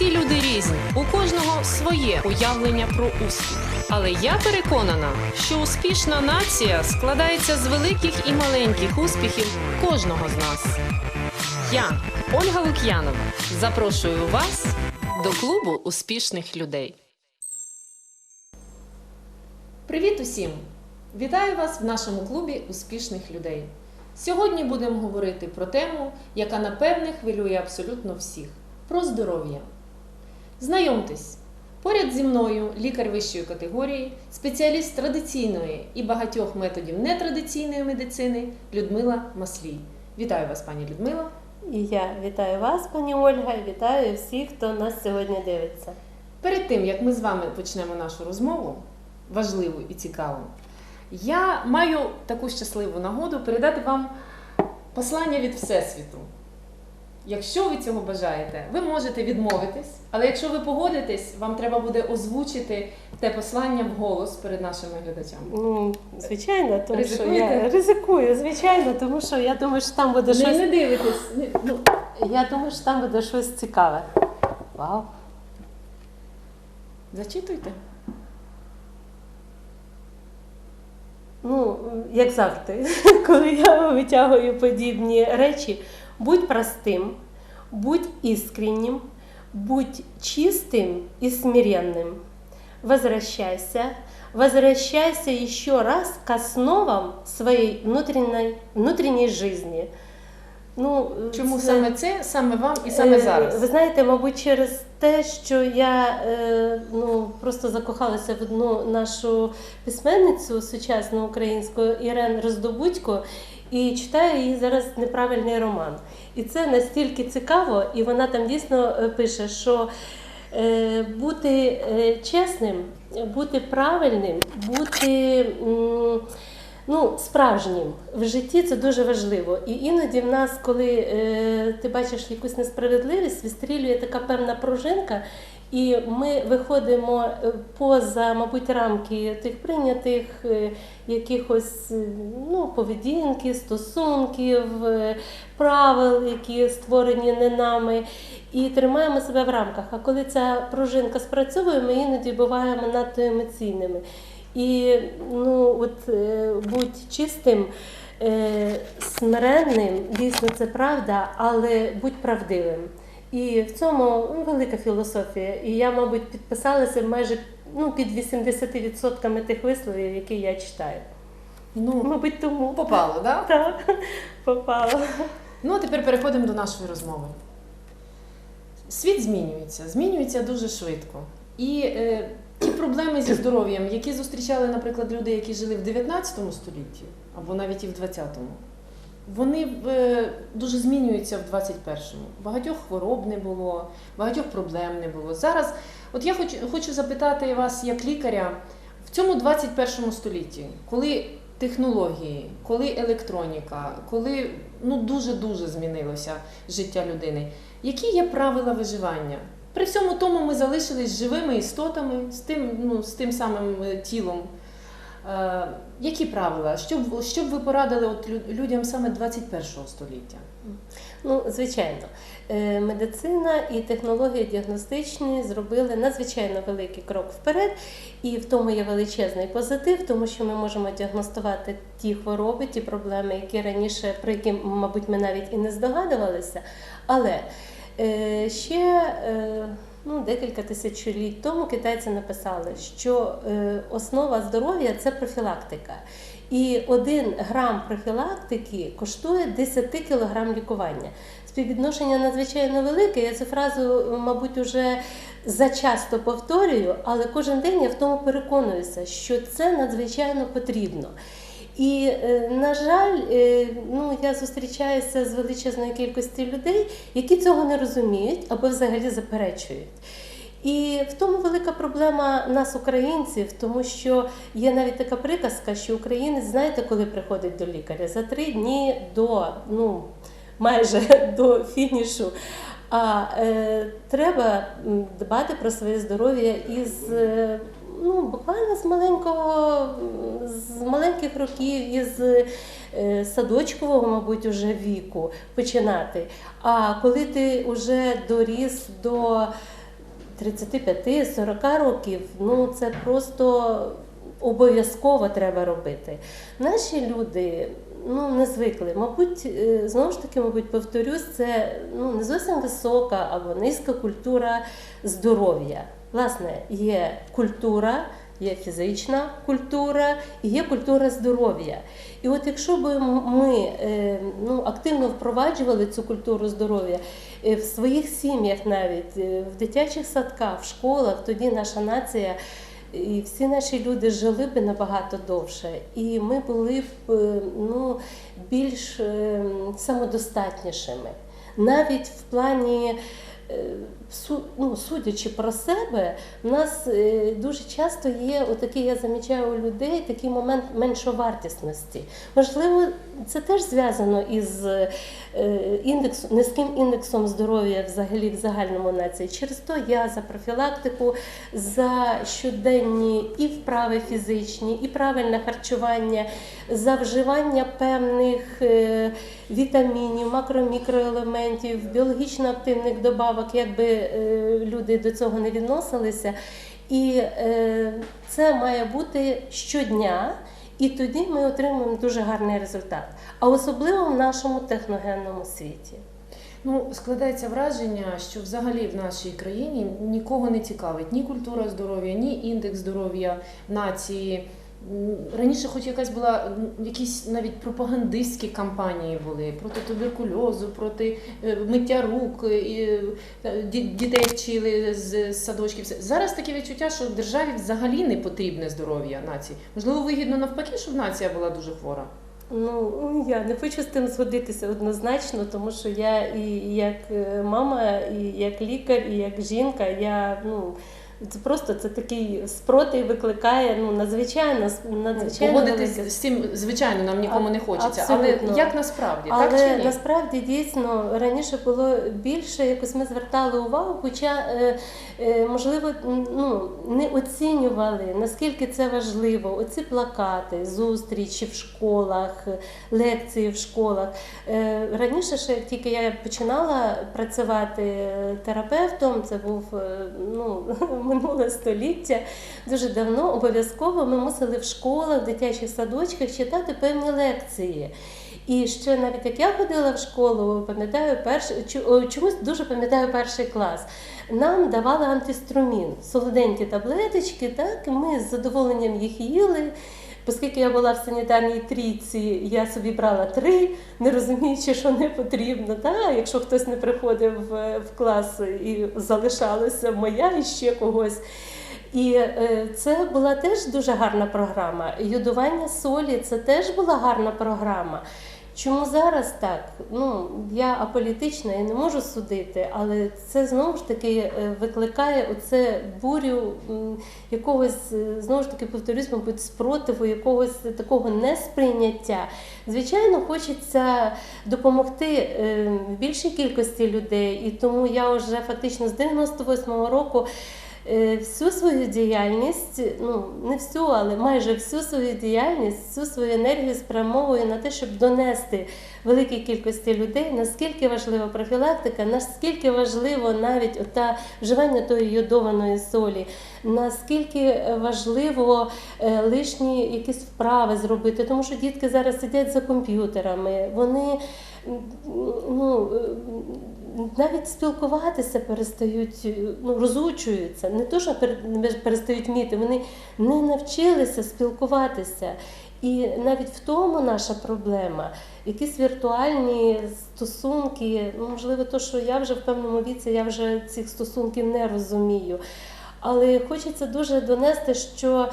Всі люди різні, у кожного своє уявлення про успіх. Але я переконана, що успішна нація складається з великих і маленьких успіхів кожного з нас. Я, Ольга Лук'янова, запрошую вас до клубу успішних людей. Привіт усім! Вітаю вас в нашому клубі успішних людей. Сьогодні будемо говорити про тему, яка напевне хвилює абсолютно всіх про здоров'я. Знайомтесь, поряд зі мною лікар вищої категорії, спеціаліст традиційної і багатьох методів нетрадиційної медицини Людмила Маслій. Вітаю вас, пані Людмила. І я вітаю вас, пані Ольга, і вітаю всіх, хто нас сьогодні дивиться. Перед тим як ми з вами почнемо нашу розмову, важливу і цікаву, я маю таку щасливу нагоду передати вам послання від Всесвіту. Якщо ви цього бажаєте, ви можете відмовитись, але якщо ви погодитесь, вам треба буде озвучити те послання вголос перед нашими глядачами. Ну, звичайно, тому що я ризикую, звичайно, тому що я думаю, що там буде Не, щось. не дивитесь. ну, Я думаю, що там буде щось цікаве. Вау. зачитуйте. Ну, як завжди, коли я витягую подібні речі, будь простим, будь іскреннім, будь чистим и смиренным. Возвращайся, возвращайся еще раз к основам своей внутренней, внутренней жизни. Ну, Чому це- саме це, саме вам і саме Е, зараз? Ви знаєте, мабуть, через те, що я е, ну, просто закохалася в одну нашу письменницю сучасну українську Ірен Роздобудько і читаю її зараз неправильний роман. І це настільки цікаво, і вона там дійсно е, пише, що е, бути е, чесним, бути правильним, бути. Ну, справжнім в житті це дуже важливо. І іноді в нас, коли ти бачиш якусь несправедливість, вистрілює така певна пружинка, і ми виходимо е, поза, мабуть, рамки тих прийнятих е, якихось е, ну, поведінки, стосунків, правил, які створені не нами, і тримаємо себе в рамках. А коли ця пружинка спрацьовує, ми іноді буваємо надто емоційними. І ну, от, будь чистим, смиренним, дійсно це правда, але будь правдивим. І в цьому ну, велика філософія. І я, мабуть, підписалася майже ну, під 80% тих висловів, які я читаю. Ну, Мабуть, тому попало, так? Да? так попала. Ну, а тепер переходимо до нашої розмови. Світ змінюється, змінюється дуже швидко. І е, ті проблеми зі здоров'ям, які зустрічали, наприклад, люди, які жили в 19 столітті або навіть і в 20-му, вони е, дуже змінюються в 21-му. Багатьох хвороб не було, багатьох проблем не було. Зараз, от я хочу, хочу запитати вас, як лікаря, в цьому 21 столітті, коли технології, коли електроніка, коли ну дуже-дуже змінилося життя людини, які є правила виживання? При всьому тому ми залишились живими істотами з тим, ну, з тим самим е, тілом. Е, які правила? Що б, що б ви порадили от людям саме 21 століття? Ну, звичайно, Е, медицина і технології діагностичні зробили надзвичайно великий крок вперед, і в тому є величезний позитив, тому що ми можемо діагностувати ті хвороби, ті проблеми, які раніше, про які, мабуть, ми навіть і не здогадувалися. Але е, ще ну, декілька тисячоліть тому китайці написали, що е, основа здоров'я це профілактика. І один грам профілактики коштує 10 кілограм лікування. Співвідношення надзвичайно велике. Я цю фразу, мабуть, уже зачасто повторюю, але кожен день я в тому переконуюся, що це надзвичайно потрібно. І, е, на жаль, е, ну, я зустрічаюся з величезною кількістю людей, які цього не розуміють або взагалі заперечують. І в тому велика проблема нас, українців, тому що є навіть така приказка, що українець, знаєте, коли приходить до лікаря? За три дні до, ну, майже до фінішу. А е, треба дбати про своє здоров'я із е, ну, буквально з маленького, з маленьких років, із е, садочкового, мабуть, уже віку починати. А коли ти вже доріс до 35-40 років, ну це просто обов'язково треба робити. Наші люди ну, не звикли. Мабуть, е, знову ж таки, мабуть, повторюсь, це ну, не зовсім висока або низька культура здоров'я. Власне, є культура, є фізична культура і є культура здоров'я. І от якщо б ми е, ну, активно впроваджували цю культуру здоров'я е, в своїх сім'ях, навіть е, в дитячих садках, в школах, тоді наша нація. І всі наші люди жили б набагато довше, і ми були б ну, більш самодостатнішими. Навіть в плані, ну, судячи про себе, в нас е, дуже часто є отакий, я замічаю у людей, такий момент меншовартісності. Можливо, це теж зв'язано із е, індекс, низьким індексом здоров'я взагалі в загальному нації. Через то я за профілактику, за щоденні і вправи фізичні, і правильне харчування, за вживання певних е, вітамінів, макро-мікроелементів, біологічно активних добавок, якби е, люди до цього не відносилися. І е, це має бути щодня. І тоді ми отримуємо дуже гарний результат, а особливо в нашому техногенному світі. Ну, складається враження, що взагалі в нашій країні нікого не цікавить ні культура здоров'я, ні індекс здоров'я нації. Раніше, хоч якась була якісь навіть пропагандистські кампанії були проти туберкульозу, проти е, миття рук, е, і, е, дітей вчили з садочків. Зараз таке відчуття, що державі взагалі не потрібне здоров'я нації. Можливо, вигідно навпаки, щоб нація була дуже хвора. Ну я не хочу з тим згодитися однозначно, тому що я і як мама, і як лікар, і як жінка, я ну. Це просто це такий спротив викликає ну надзвичайно надзвичайно Погодитись з цим, звичайно, нам нікому не хочеться. Абсолютно. Але як насправді, Але так чи ні? насправді дійсно раніше було більше, якось ми звертали увагу, хоча е, е, можливо ну, не оцінювали наскільки це важливо. Оці плакати, зустрічі в школах, лекції в школах. Е, раніше ще тільки я починала працювати терапевтом, це був ну, минуле століття. Дуже давно обов'язково ми мусили в школах, в дитячих садочках читати певні лекції. І ще навіть як я ходила в школу, пам'ятаю перший чу- чомусь дуже пам'ятаю перший клас. Нам давали антиструмін, солоденькі таблеточки, так ми з задоволенням їх їли. Оскільки я була в санітарній трійці, я собі брала три, не розуміючи, що не потрібно. Та? Якщо хтось не приходив в, в клас і залишалася моя і ще когось. І е, це була теж дуже гарна програма. Йодування солі це теж була гарна програма. Чому зараз так? Ну я аполітична і не можу судити, але це знову ж таки е, викликає оце бурю якогось е, знову ж таки повторюсь, мабуть, спротиву, якогось такого несприйняття. Звичайно, хочеться допомогти е, більшій кількості людей, і тому я вже фактично з 98-го року. Е, Всю свою діяльність, ну не всю, але майже всю свою діяльність, всю свою енергію спрямовую на те, щоб донести великій кількості людей, наскільки важлива профілактика, наскільки важливо навіть ота вживання тої йодованої солі, наскільки важливо е, лишні якісь вправи зробити, тому що дітки зараз сидять за комп'ютерами, вони ну, навіть спілкуватися перестають, ну, розучуються. Не то, що перестають вміти, вони не навчилися спілкуватися. І навіть в тому наша проблема. Якісь віртуальні стосунки, ну, можливо, то, що я вже в певному віці, я вже цих стосунків не розумію. Але хочеться дуже донести, що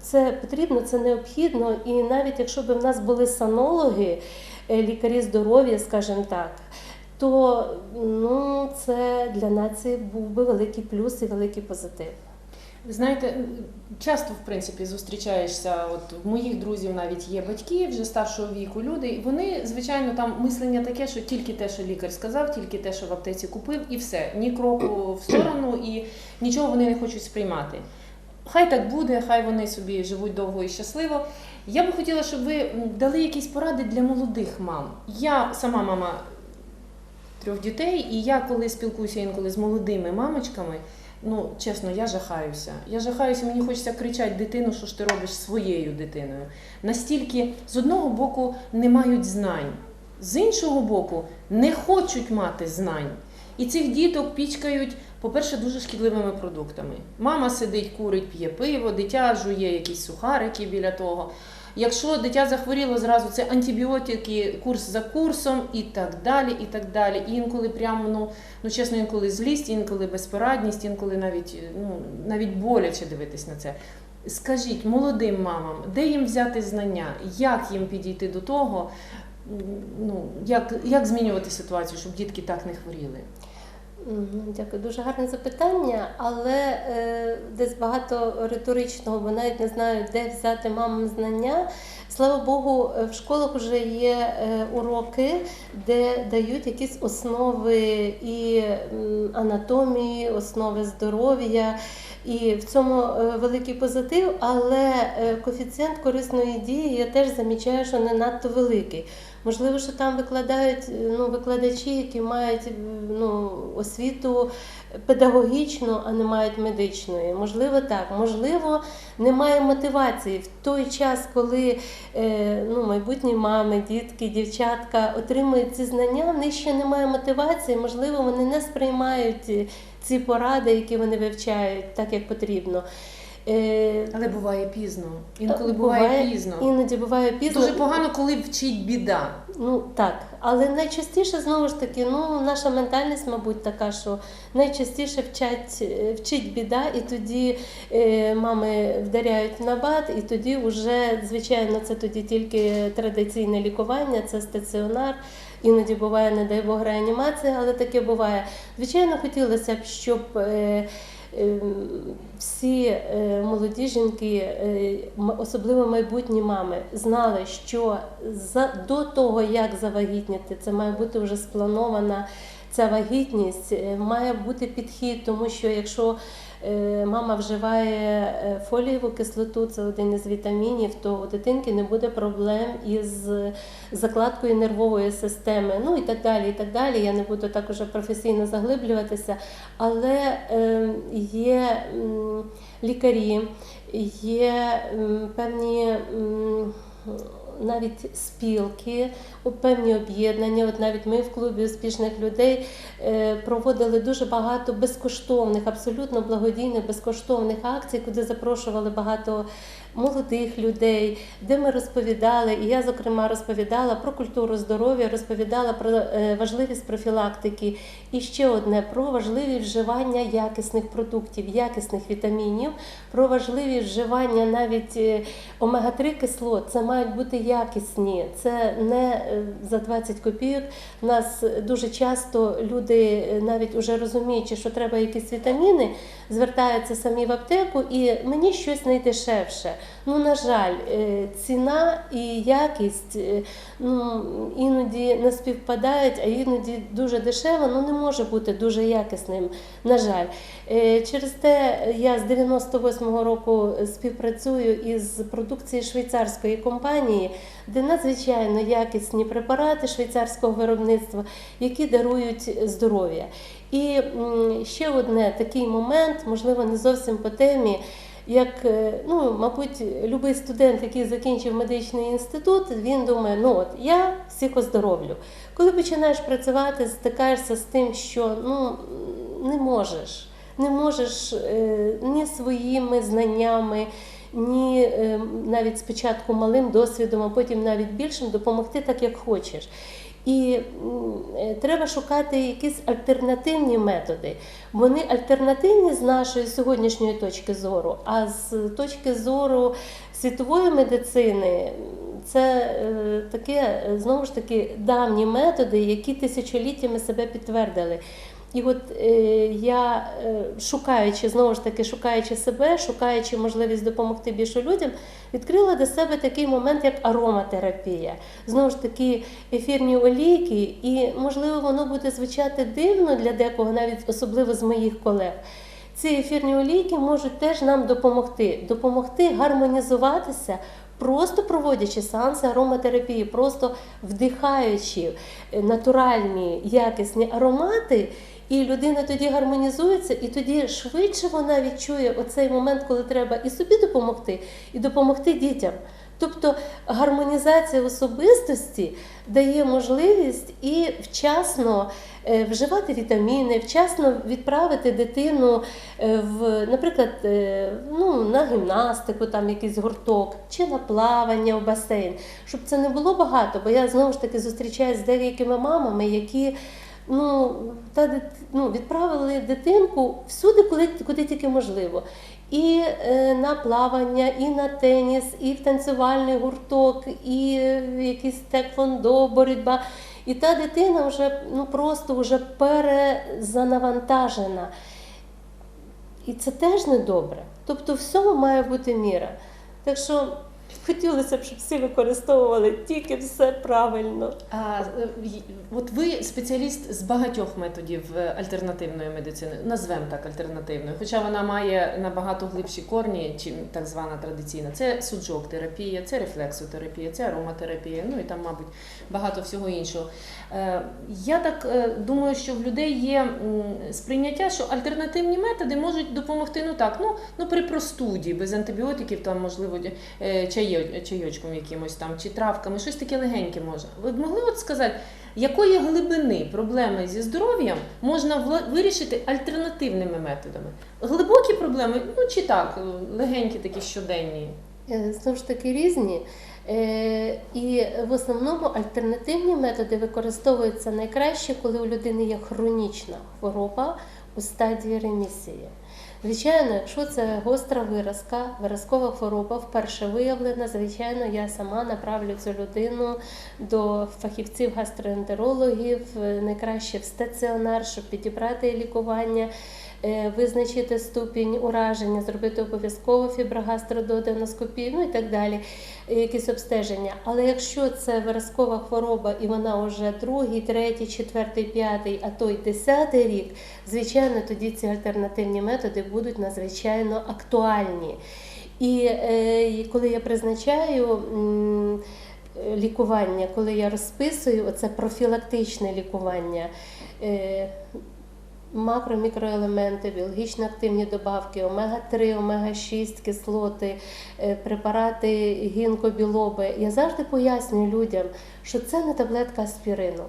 це потрібно, це необхідно. І навіть якщо б в нас були санологи, е, лікарі здоров'я, скажімо так, то ну, це для нації був би великий плюс і великий позитив. Знаєте, часто в принципі зустрічаєшся. От в моїх друзів навіть є батьки вже старшого віку люди, і вони, звичайно, там мислення таке, що тільки те, що лікар сказав, тільки те, що в аптеці купив, і все. Ні кроку в сторону, і нічого вони не хочуть сприймати. Хай так буде, хай вони собі живуть довго і щасливо. Я би хотіла, щоб ви дали якісь поради для молодих мам. Я сама мама трьох дітей. І я коли спілкуюся інколи з молодими мамочками, ну чесно, я жахаюся. Я жахаюся, мені хочеться кричати дитину, що ж ти робиш своєю дитиною. Настільки з одного боку не мають знань, з іншого боку, не хочуть мати знань. І цих діток пічкають, по-перше, дуже шкідливими продуктами. Мама сидить, курить, п'є пиво, дитя жує якісь сухарики біля того. Якщо дитя захворіло, зразу це антибіотики, курс за курсом і так далі. І так далі. Інколи прямо, ну, ну чесно, інколи злість, інколи безпорадність, інколи навіть, ну, навіть боляче дивитись на це. Скажіть молодим мамам, де їм взяти знання, як їм підійти до того, ну, як, як змінювати ситуацію, щоб дітки так не хворіли? Дякую, дуже гарне запитання, але е, десь багато риторичного, бо навіть не знаю, де взяти мамам знання. Слава Богу, е, в школах вже є е, уроки, де дають якісь основи і анатомії, основи здоров'я. І в цьому е, великий позитив, але коефіцієнт корисної дії я теж замічаю, що не надто великий. Можливо, що там викладають ну, викладачі, які мають ну, освіту педагогічну, а не мають медичної. Можливо, так. Можливо, немає мотивації в той час, коли е, ну, майбутні мами, дітки, дівчатка отримують ці знання, в них ще немає мотивації. Можливо, вони не сприймають е, ці поради, які вони вивчають, так як потрібно. Е, Але буває пізно. Інколи буває, пізно. Іноді буває пізно. Дуже погано, коли вчить біда. Ну так, але найчастіше знову ж таки, ну наша ментальність, мабуть, така, що найчастіше вчать, е, вчить біда, і тоді е, мами вдаряють в набат, і тоді вже, звичайно, це тоді тільки традиційне лікування, це стаціонар. Іноді буває, не дай Бог, реанімація, але таке буває. Звичайно, хотілося б, щоб. Е, е, всі е, молоді жінки, е, особливо майбутні мами, знали, що за, до того, як завагітніти, це має бути вже спланована ця вагітність, е, має бути підхід, тому що якщо мама вживає е, фолієву кислоту, це один із вітамінів, то у дитинки не буде проблем із закладкою нервової системи, ну і так далі. і так далі. Я не буду так уже професійно заглиблюватися, але е, є лікарі, є певні. Навіть спілки, певні об'єднання. От навіть ми в клубі успішних людей е, проводили дуже багато безкоштовних, абсолютно благодійних безкоштовних акцій, куди запрошували багато молодих людей, де ми розповідали, і я, зокрема, розповідала про культуру здоров'я, розповідала про е, важливість профілактики і ще одне про важливість вживання якісних продуктів, якісних вітамінів, про важливість вживання навіть е, омега-3 кислот. Це мають бути якісні, це не е, за 20 копійок. Нас дуже часто люди, навіть уже розуміючи, що треба якісь вітаміни, звертаються самі в аптеку, і мені щось найдешевше. Ну, на жаль, е, ціна і якість е, ну, іноді не співпадають, а іноді дуже дешево, ну не може бути дуже якісним. На жаль, Е, через те я з 98-го року співпрацюю із продукцією швейцарської компанії, де надзвичайно якісні препарати швейцарського виробництва, які дарують здоров'я. І ще одне такий момент, можливо, не зовсім по темі. Як, е, ну, мабуть, будь-який студент, який закінчив медичний інститут, він думає, ну от я всіх оздоровлю. Коли починаєш працювати, стикаєшся з тим, що ну, не можеш, не можеш е, ні своїми знаннями, ні е, навіть спочатку малим досвідом, а потім навіть більшим допомогти так, як хочеш. І е, треба шукати якісь альтернативні методи. Вони альтернативні з нашої сьогоднішньої точки зору, а з точки зору світової медицини це е, таке е, знову ж таки давні методи, які тисячоліттями себе підтвердили. І от е, я, е, шукаючи, знову ж таки, шукаючи себе, шукаючи можливість допомогти більше людям, відкрила для себе такий момент, як ароматерапія. Знову ж таки, ефірні олійки, і можливо, воно буде звучати дивно для декого, навіть особливо з моїх колег. Ці ефірні олійки можуть теж нам допомогти, допомогти гармонізуватися просто проводячи сеанси ароматерапії, просто вдихаючи е, натуральні якісні аромати. І людина тоді гармонізується, і тоді швидше вона відчує оцей момент, коли треба і собі допомогти, і допомогти дітям. Тобто гармонізація особистості дає можливість і вчасно е, вживати вітаміни, вчасно відправити дитину е, в, наприклад, е, ну, на гімнастику, там якийсь гурток, чи на плавання в басейн, щоб це не було багато, бо я знову ж таки зустрічаюся з деякими мамами, які ну, та, ну, відправили дитинку всюди, куди, куди тільки можливо. І е, на плавання, і на теніс, і в танцювальний гурток, і в якийсь теквондо, боротьба. І та дитина вже ну, просто вже перезанавантажена. І це теж не добре. Тобто всьому має бути міра. Так що хотілося б, щоб всі використовували тільки все правильно. А е, от ви спеціаліст з багатьох методів е, альтернативної медицини, назвемо так альтернативною, хоча вона має набагато глибші корні, чим так звана традиційна. Це суджок терапія, це рефлексотерапія, це ароматерапія, ну і там, мабуть, багато всього іншого. Е, Я так думаю, що в людей є сприйняття, що альтернативні методи можуть допомогти ну так, ну, ну при простуді, без антибіотиків, там, можливо, чайо- чайочком якимось там чи травками, щось таке легеньке може. Ви б могли от сказати, якої глибини проблеми зі здоров'ям можна вирішити альтернативними методами? Глибокі проблеми, ну чи так, е, легенькі такі щоденні. Е, Знову ж таки різні. Е, І в основному альтернативні методи використовуються найкраще, коли у людини є хронічна хвороба у стадії ремісії. Звичайно, якщо це гостра виразка, виразкова хвороба вперше виявлена, звичайно, я сама направлю цю людину до фахівців гастроентерологів, е, найкраще в стаціонар, щоб підібрати лікування, визначити ступінь ураження, зробити обов'язково фіброгастрододеноскопію, ну і так далі, е, якісь обстеження. Але якщо це виразкова хвороба і вона вже другий, третій, четвертий, п'ятий, а то й десятий рік, звичайно, тоді ці альтернативні методи будуть надзвичайно актуальні. І е, коли я призначаю е, лікування, коли я розписую, оце профілактичне лікування. Макро-мікроелементи, біологічно активні добавки, омега-3, омега-6, кислоти, е, препарати гінкобілоби. Я завжди пояснюю людям, що це не таблетка аспірину.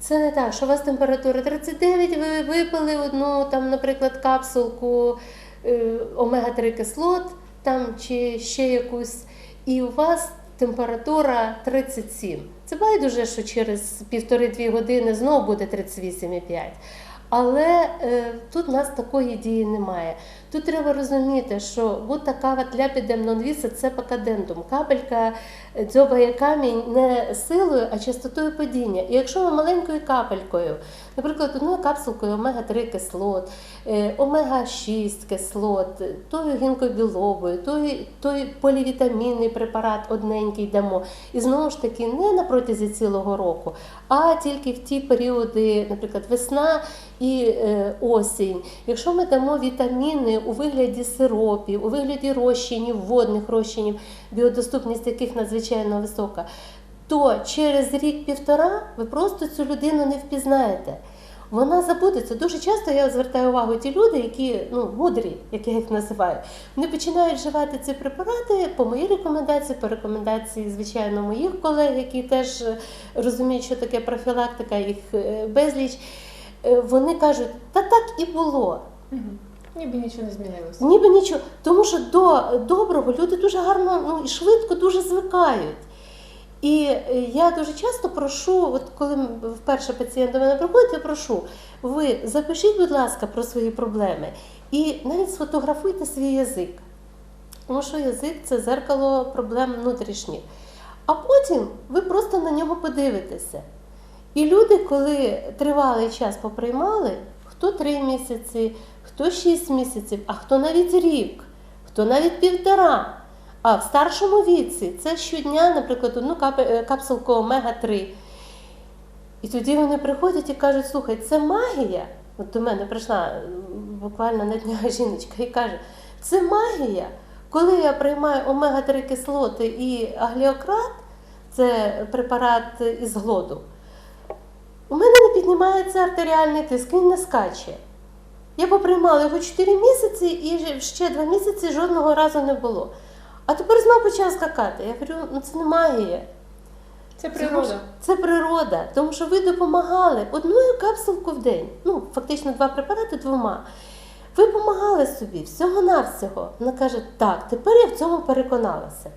Це не так, що у вас температура 39, ви випили одну, там, наприклад, капсулку е, омега-3 кислот там, чи ще якусь, і у вас температура 37. Це байдуже, що через півтори-дві години знову буде 38,5. Але е, тут у нас такої дії немає. Тут треба розуміти, що будь кава тляпідем нонвіса це пакадентум. Капелька е, дзьобає камінь не силою, а частотою падіння. І якщо ви маленькою капелькою, наприклад, одною капсулкою омега-3 кислот, е, омега-6 кислот, тою гінкобіловою, той, той полівітамінний препарат одненький дамо. І знову ж таки, не на протязі цілого року, а тільки в ті періоди, наприклад, весна і е, осінь. Якщо ми дамо вітаміни у вигляді сиропів, у вигляді розчинів, водних розчинів, біодоступність яких надзвичайно висока, то через рік-півтора ви просто цю людину не впізнаєте. Вона забудеться. Дуже часто я звертаю увагу ті люди, які ну, мудрі, як я їх називаю, вони починають вживати ці препарати по моїй рекомендації, по рекомендації, звичайно, моїх колег, які теж е, розуміють, що таке профілактика, їх е, безліч. Е, Вони кажуть, та так і було. Ніби нічого не змінилося. Ніби нічого. Тому що до доброго люди дуже гарно ну, і швидко дуже звикають. І е, я дуже часто прошу, от коли вперше пацієнт до мене приходить, я прошу, ви запишіть, будь ласка, про свої проблеми і навіть сфотографуйте свій язик. Тому що язик це зеркало проблем внутрішніх. А потім ви просто на нього подивитеся. І люди, коли тривалий час поприймали, хто три місяці, хто шість місяців, а хто навіть рік, хто навіть півтора. А в старшому віці це щодня, наприклад, одну е, капсулку омега-3. І тоді вони приходять і кажуть: слухай, це магія. От до мене прийшла буквально на днях жіночка і каже: це магія. Коли я приймаю омега-3 кислоти і агліократ, це препарат із глоду, у мене не піднімається артеріальний тиск, він не скаче. Я поприймала його 4 місяці і ще 2 місяці жодного разу не було. А тепер знову почав скакати. Я говорю, ну це не магія. Це Це, природа. це природа, тому що ви допомагали одною капсулку в день. Ну, фактично два препарати двома. Ви допомагали собі всього-навсього. Вона каже, так, тепер я в цьому переконалася.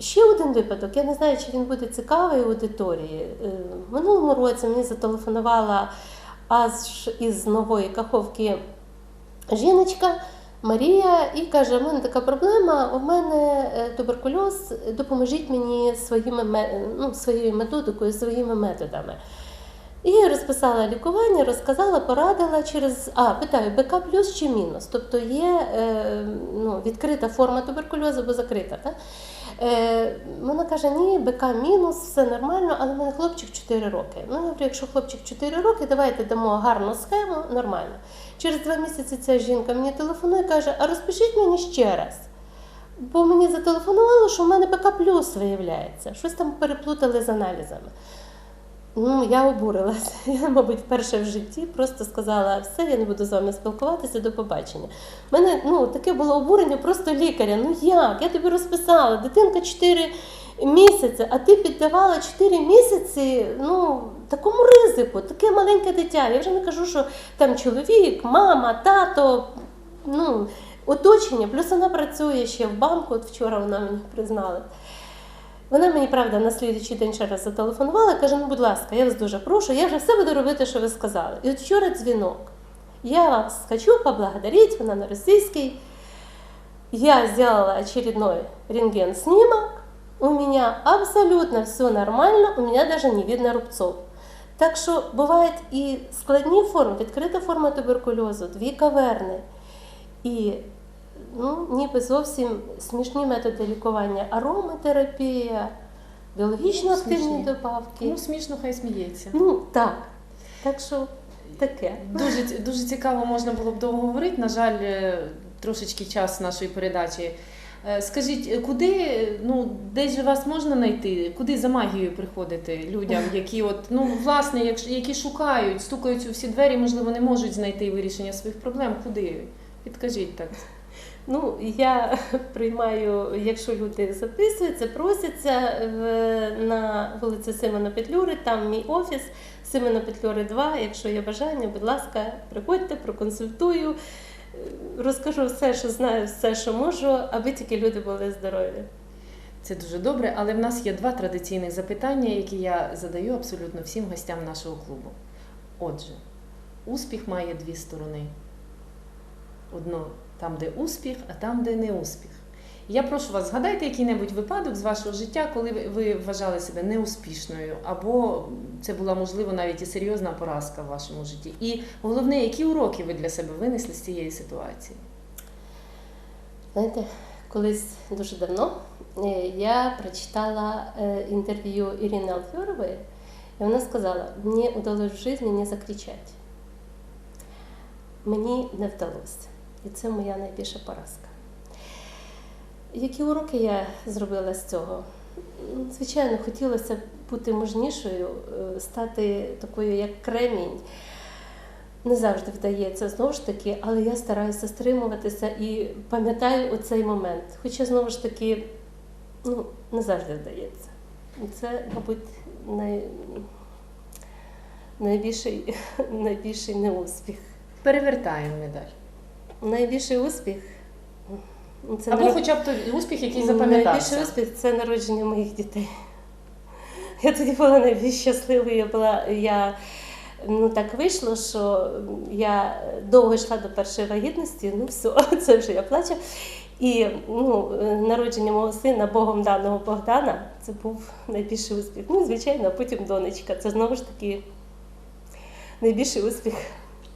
Ще один випадок, я не знаю, чи він буде цікавий аудиторії. Е, В минулому році мені зателефонувала аж із нової каховки жіночка Марія і каже: у мене така проблема, у мене е, туберкульоз, допоможіть мені своїми, ну, своєю методикою, своїми методами. І розписала лікування, розказала, порадила через. А, питаю, БК плюс чи мінус? Тобто є е, ну, відкрита форма туберкульозу або закрита. Так? Е, вона каже, ні, БК мінус, все нормально, але в мене хлопчик 4 роки. Ну, я говорю, якщо хлопчик 4 роки, давайте дамо гарну схему, нормально. Через два місяці ця жінка мені телефонує і каже, а розпишіть мені ще раз. Бо мені зателефонувало, що в мене БК плюс виявляється. Щось там переплутали з аналізами. Ну, я обурилася. Я, мабуть, вперше в житті просто сказала, все, я не буду з вами спілкуватися, до побачення. У мене ну, таке було обурення просто лікаря. Ну як? Я тобі розписала, дитинка 4 місяці, а ти піддавала 4 місяці ну, такому ризику, таке маленьке дитя. Я вже не кажу, що там чоловік, мама, тато, ну, оточення, плюс вона працює ще в банку, от вчора вона мені признала. Вона мені, правда, на слідуючий день ще раз зателефонувала каже: ну, будь ласка, я вас дуже прошу, я вже все буду робити, що ви сказали. І от вчора дзвінок. Я вас хочу поблагодарить, вона на російській. Я сделала очередной рентген-снимок, у меня абсолютно все нормально, у меня даже не видно рубцов. Так що бувають і складні форми, відкрита форма туберкульозу, дві каверни. І ну, ніби зовсім смішні методи лікування, ароматерапія, біологічно активні добавки. Ну, смішно, хай сміється. Ну так. Так що таке. Дуже, дуже цікаво можна було б довго говорити. На жаль, е, трошечки час нашої передачі. Е, Скажіть, куди, ну, десь же вас можна знайти? Куди за магією приходити людям, які от, ну, власне, якщо- які шукають, стукають у всі двері, можливо, не можуть знайти вирішення своїх проблем? Куди? Підкажіть так. Ну, я приймаю, якщо люди записуються, просяться в, на вулиці Симона Петлюри, там мій офіс Симона Петлюри 2. Якщо є бажання, будь ласка, приходьте, проконсультую, е, розкажу все, що знаю, все, що можу, аби тільки люди були здорові. Це дуже добре, але в нас є два традиційних запитання, які я задаю абсолютно всім гостям нашого клубу. Отже, успіх має дві сторони. Одно там, де успіх, а там, де не успіх. Я прошу вас, згадайте який-небудь випадок з вашого життя, коли ви- вважали себе неуспішною, або це була, можливо, навіть і серйозна поразка в вашому житті. І головне, які уроки ви для себе винесли з цієї ситуації? Знаєте, колись дуже давно е, я прочитала е, інтерв'ю Ірини Алфьорової, і вона сказала: мені удалось в житті не закричати. Мені не вдалося. І це моя найбільша поразка. Які уроки я зробила з цього? Звичайно, хотілося бути мужнішою, е, стати такою, як кремінь. Не завжди вдається знову ж таки, але я стараюся стримуватися і пам'ятаю оцей момент. Хоча знову ж таки ну, не завжди вдається. Це, мабуть, най... найбільший, найбільший неуспіх. Перевертаємо медаль. Найбільший успіх це Або народ- хоча б той успіх, який Найбільший успіх це народження моїх дітей. Я тоді була найбільш щасливою. Я була, я, ну так вийшло, що я довго йшла до першої вагітності, ну все, це вже я плачу. І ну, народження мого сина, Богом даного Богдана, це був найбільший успіх. Ну, звичайно, а потім донечка. Це знову ж таки найбільший успіх.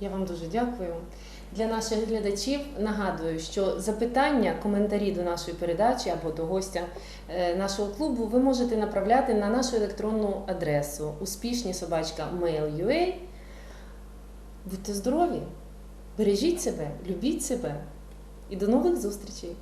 Я вам дуже дякую. Для наших глядачів нагадую, що запитання, коментарі до нашої передачі або до гостя е, нашого клубу ви можете направляти на нашу електронну адресу успішні собачка mail.ua. Будьте здорові, бережіть себе, любіть себе і до нових зустрічей!